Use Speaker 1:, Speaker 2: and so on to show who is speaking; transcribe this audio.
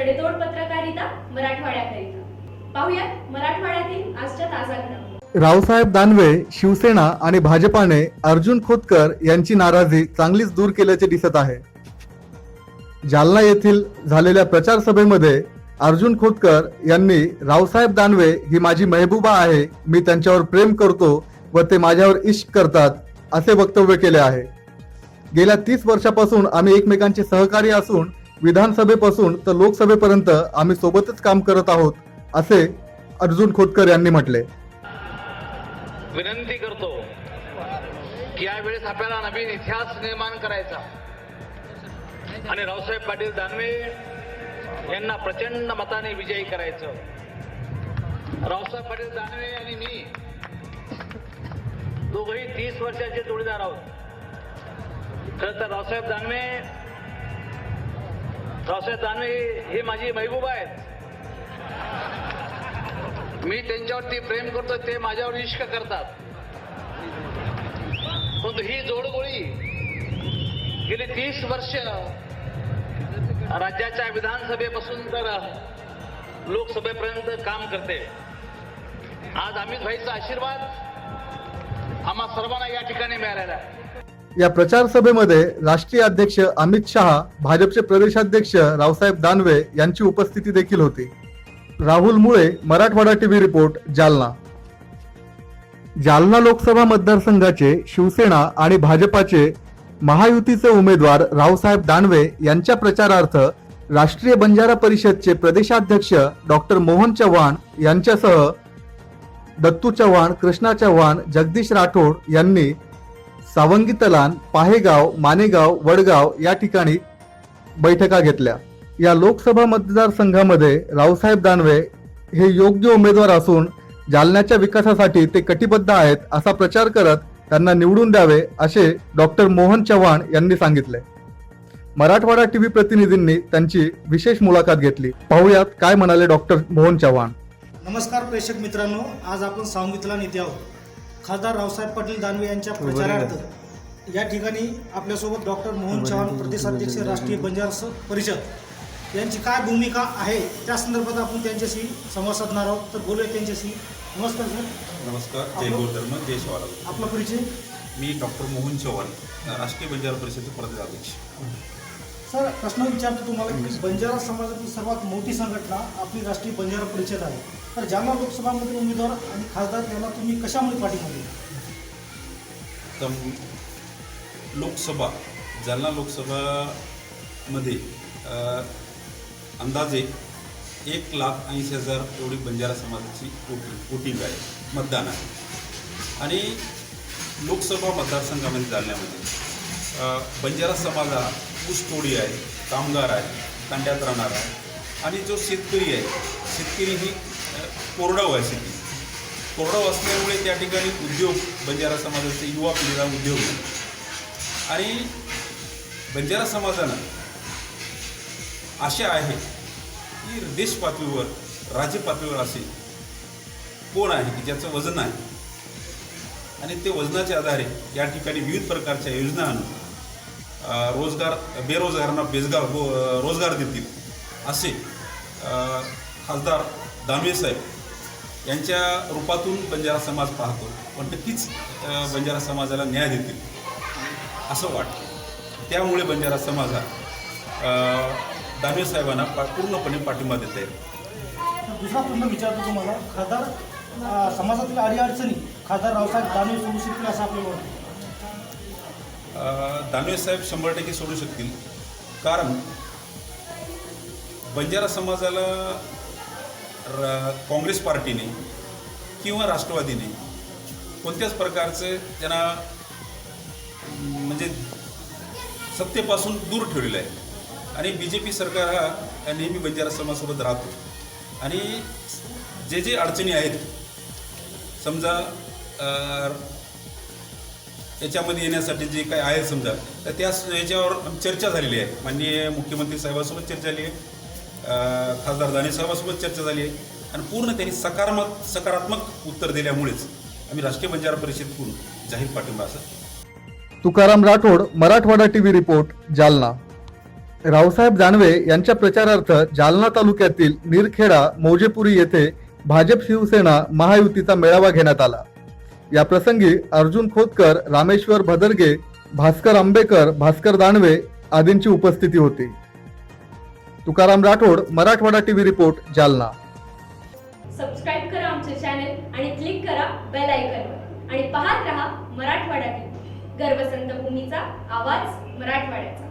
Speaker 1: Report पत्रकारिता मराठवाड्याकरिता. पाहुयात मराठवाड्यातील आजच्या ताजा घडामोडी.
Speaker 2: रावसाहेब दानवे शिवसेना आणि भाजपाने अर्जुन खोतकर यांची नाराजी चांगलीच दूर केल्याचे दिसत आहे. जालना येथील झालेल्या प्रचार सभेमध्ये अर्जुन खोतकर यांनी रावसाहेब दानवे ही माझी महबूबा आहे मी त्यांच्यावर प्रेम करतो व ते माझ्यावर इश्क करतात असे वक्तव्य केले आहे. गेल्या तीस वर्षापासून आम्ही एकमेकांचे सहकारी असून विधानसभेपासून तर लोकसभेपर्यंत आम्ही सोबतच काम करत आहोत असे अर्जुन खोतकर यांनी म्हटले.
Speaker 3: विनंती करतो की यावेळेस आपल्याला नवीन इतिहास निर्माण करायचा. आणि रावसाहेब पाटील दानवे यांना प्रचंड मताने विजयी करायचं. रावसाहेब पाटील दानवे आणि मी दोघही तीस वर्षाचे जोडीदार आहोत. खरं तर रावसाहेब दानवे रावसाहेब दानवे हे माझी महबूब आहेत. मी त्यांच्यावरती प्रेम करतो ते माझ्यावर इश्क करतात. परंतु ही जोडगोळी गेली तीस वर्ष राज्याच्या विधानसभेपासून तर लोकसभेपर्यंत काम करते. आज अमित भाईचा आशीर्वाद आम्हा सर्वांना या ठिकाणी मिळालेला आहे.
Speaker 2: या प्रचार सभेमध्ये राष्ट्रीय अध्यक्ष अमित शहा भाजपचे प्रदेशाध्यक्ष रावसाहेब दानवे यांची उपस्थिती देखील होती. राहुल मुळे मराठवाडा टीव्ही रिपोर्ट जालना. जालना लोकसभा मतदारसंघाचे शिवसेना आणि भाजपाचे महायुतीचे उमेदवार रावसाहेब दानवे यांच्या प्रचारार्थ राष्ट्रीय बंजारा परिषदचे प्रदेशाध्यक्ष डॉक्टर मोहन चव्हाण यांच्यासह दत्तू चव्हाण कृष्णा चव्हाण जगदीश राठोड यांनी सावंगी तलान पाहेगाव मानेगाव वडगाव या ठिकाणी बैठका घेतल्या. या लोकसभा मतदारसंघामध्ये रावसाहेब दानवे हे योग्य उमेदवार असून जालन्याच्या विकासासाठी ते कटिबद्ध आहेत असा प्रचार करत त्यांना निवडून द्यावे असे डॉक्टर मोहन चव्हाण यांनी सांगितले. मराठवाडा टीव्ही प्रतिनिधींनी त्यांची विशेष मुलाखत घेतली. पाहुयात काय म्हणाले डॉक्टर मोहन चव्हाण.
Speaker 4: नमस्कार प्रेक्षक मित्रांनो आज आपण सांगितला नेते आहोत. खासदार रावसाहेब पाटील दानवे यांच्या प्रचारार्थ या ठिकाणी आपल्यासोबत डॉक्टर मोहन चव्हाण प्रदेशाध्यक्ष राष्ट्रीय बंजारा परिषद यांची काय भूमिका आहे? त्या संदर्भात आपण त्यांच्याशी संवाद साधणार आहोत. तर बोलूया त्यांच्याशी. नमस्कार सर.
Speaker 5: नमस्कार. जय गौधर्म जय शिवाला
Speaker 4: आपला परिचय?
Speaker 5: मी डॉक्टर मोहन चव्हाण राष्ट्रीय बंजारा परिषदेचे प्रदेशाध्यक्ष
Speaker 4: सर प्रश्न विचारतो तुम्हाला की बंजारा समाजातील सर्वात मोठी संघटना आपली राष्ट्रीय बंजारा परिषद आहे. तर जालना लोकसभामधील उमेदवार आणि खासदार यांना तुम्ही कशामुळे पाठिंबा दिला
Speaker 5: तर लोकसभा जालना लोकसभामध्ये अंदाजे एक लाख ऐंशी हजार एवढी बंजारा समाजाची वोटिंग वोटिंग आहे मतदान आहे. आणि लोकसभा मतदारसंघामध्ये जालन्यामध्ये बंजारा समाज हा ऊसतोडी आहे कामगार आहे तांड्यात राहणार आहे. आणि जो शेतकरी आहे शेतकरी ही कोरडाव आहे शेती. कोरडाव असल्यामुळे त्या ठिकाणी उद्योग बंजारा समाजाचे युवा पिढीला उद्योग आणि बंजारा समाजानं आशा आहे की देश पातळीवर राज्य पातळीवर असे कोण आहे की ज्याचं वजन आहे? आणि ते वजनाच्या आधारे या ठिकाणी विविध प्रकारच्या योजना आणून रोजगार बेरोजगारांना बेजगार रो रोजगार देतील. असे खासदार दानवे साहेब यांच्या रूपातून बंजारा समाज पाहतो. पण नक्कीच बंजारा समाजाला न्याय देतील असं वाटतं. त्यामुळे बंजारा समाज हा दानवे साहेबांना पा पूर्णपणे पाठिंबा देत आहे.
Speaker 4: दुसरा प्रश्न विचारतो तुम्हाला. खासदार समाजातील अडीअडचणी खासदार रावसाहेब दानवे सोडू शकतील असं आपल्याला वाटतं.
Speaker 5: दानवे साहेब शंभर टक्के सोडू शकतील. कारण बंजारा समाजाला र काँग्रेस पार्टीने किंवा राष्ट्रवादीने कोणत्याच प्रकारचं त्यांना म्हणजे सत्तेपासून दूर ठेवलेलं आहे. आणि बी जे पी सरकार हा नेहमी बंजारा समाजासोबत राहतो. आणि जे जे अडचणी आहेत समजा याच्यामध्ये येण्यासाठी जे काही आहे समजा तर त्या याच्यावर चर्चा झालेली आहे. माननीय मुख्यमंत्री साहेबांसोबत चर्चा झाली आहे. खासदार दाणे साहेबांसोबत चर्चा झाली आहे. आणि पूर्ण त्यांनी सकारात्मक सकारात्मक उत्तर दिल्यामुळेच आम्ही राष्ट्रीय बंजारा परिषदेकडून जाहीर पाठिंबा असं.
Speaker 2: Tukaram Rathod Marathwada TV report Jalna. Raosaheb जानवे यांच्या प्रचारार्थ जालना तालुक्यातील निरखेडा मौजेपुरी येथे भाजप शिवसेना महायुतीचा मेळावा घेण्यात आला. या प्रसंगी अर्जुन खोतकर रामेश्वर भदरगे भास्कर आंबेकर भास्कर दानवे आदींची उपस्थिती होती. Tukaram Rathod Marathwada TV report Jalna.
Speaker 1: Subscribe करा आमचे चॅनल आणि क्लिक करा बेल आयकॉन आणि पाहत रहा मराठवाडा टीव्ही. गर्भसंत भूमीचा आवाज मराठवाड्याचा.